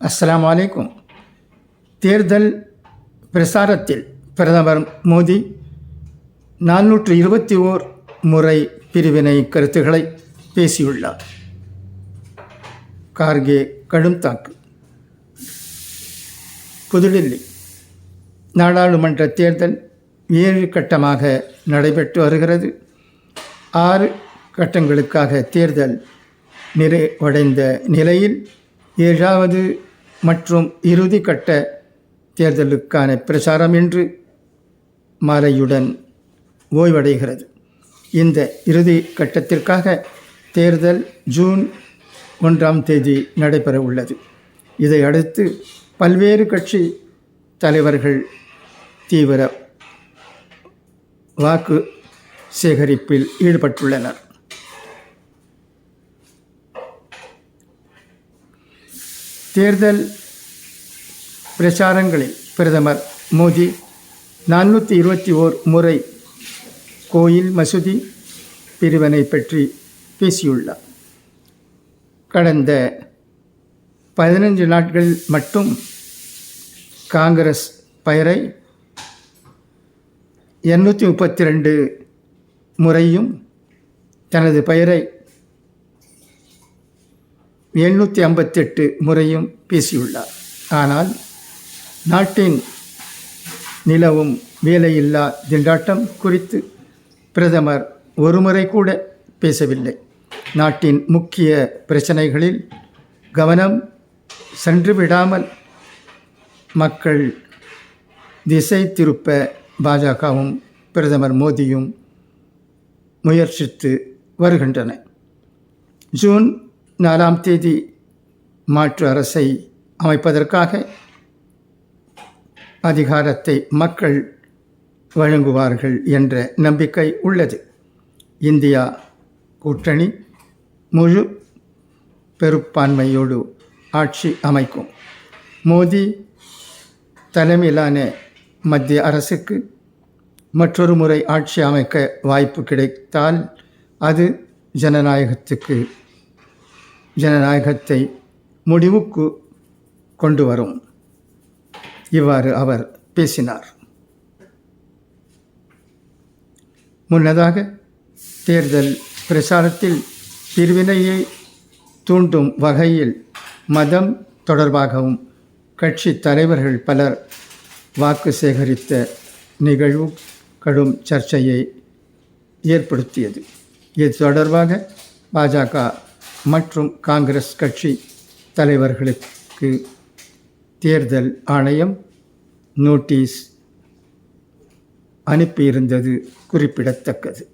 அஸ்லாம் வலைக்கும் தேர்தல் பிரசாரத்தில் பிரதமர் மோடி நானூற்று இருபத்தி ஓர் முறை பிரிவினை கருத்துக்களை பேசியுள்ளார். கார்கே கடும் தாக்கு புதுடில்லி நாடாளுமன்ற தேர்தல் ஏழு கட்டமாக நடைபெற்று வருகிறது. ஆறு கட்டங்களுக்காக தேர்தல் நிறைவடைந்த நிலையில் ஏழாவது மற்றும் இறுதி கட்ட தேர்தலுக்கான பிரச்சாரம் இன்று மாலையுடன் ஓய்வடைகிறது. இந்த இறுதி கட்டத்திற்காக தேர்தல் ஜூன் ஒன்றாம் தேதி நடைபெற உள்ளது. இதையடுத்து பல்வேறு கட்சி தலைவர்கள் தீவிர வாக்கு சேகரிப்பில் ஈடுபட்டுள்ளனர். தேர்தல் பிரச்சாரங்களில் பிரதமர் மோடி நானூற்றி இருபத்தி ஓர் முறை கோயில் மசூதி பிரிவினை பற்றி பேசியுள்ளார். கடந்த பதினஞ்சு நாட்கள் மட்டும் காங்கிரஸ் பெயரை எண்ணூற்றி முப்பத்தி ரெண்டு முறையும் தனது பெயரை எழுநூற்றி ஐம்பத்தெட்டு முறையும் பேசியுள்ளார். ஆனால் நாட்டின் நிலவும் வேலையில்லா திண்டாட்டம் குறித்து பிரதமர் ஒருமுறை கூட பேசவில்லை. நாட்டின் முக்கிய பிரச்சனைகளில் கவனம் சென்று விடாமல் மக்கள் திசை திருப்ப பாஜகவும் பிரதமர் மோடியும் முயற்சித்து வருகின்றன ஜூன் நாலாம் தேதி மாற்று அரசை அமைப்பதற்காக அதிகாரத்தை மக்கள் வழங்குவார்கள் என்ற நம்பிக்கை உள்ளது. இந்தியா கூட்டணி முழு பெரும்பான்மையோடு ஆட்சி அமைக்கும். மோடி தலைமையிலான மத்திய அரசுக்கு மற்றொரு முறை ஆட்சி அமைக்க வாய்ப்பு கிடைத்தால் அது ஜனநாயகத்துக்கு ஜனநாயகத்தை முடிவுக்கு கொண்டு வரும் இவ்வாறு அவர் பேசினார். முன்னதாக தேர்தல் பிரச்சாரத்தில் பிரிவினையை தூண்டும் வகையில் மதம் தொடர்பாகவும் கட்சி தலைவர்கள் பலர் வாக்கு சேகரித்த நிகழ்வு கடும் சர்ச்சையை ஏற்படுத்தியது. இது தொடர்பாக பாஜக மற்றும் காங்கிரஸ் கட்சி தலைவர்களுக்கு தேர்தல் ஆணையம் நோட்டீஸ் அனுப்பியிருந்தது குறிப்பிடத்தக்கது.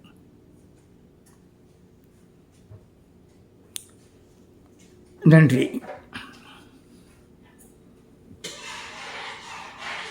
நன்றி.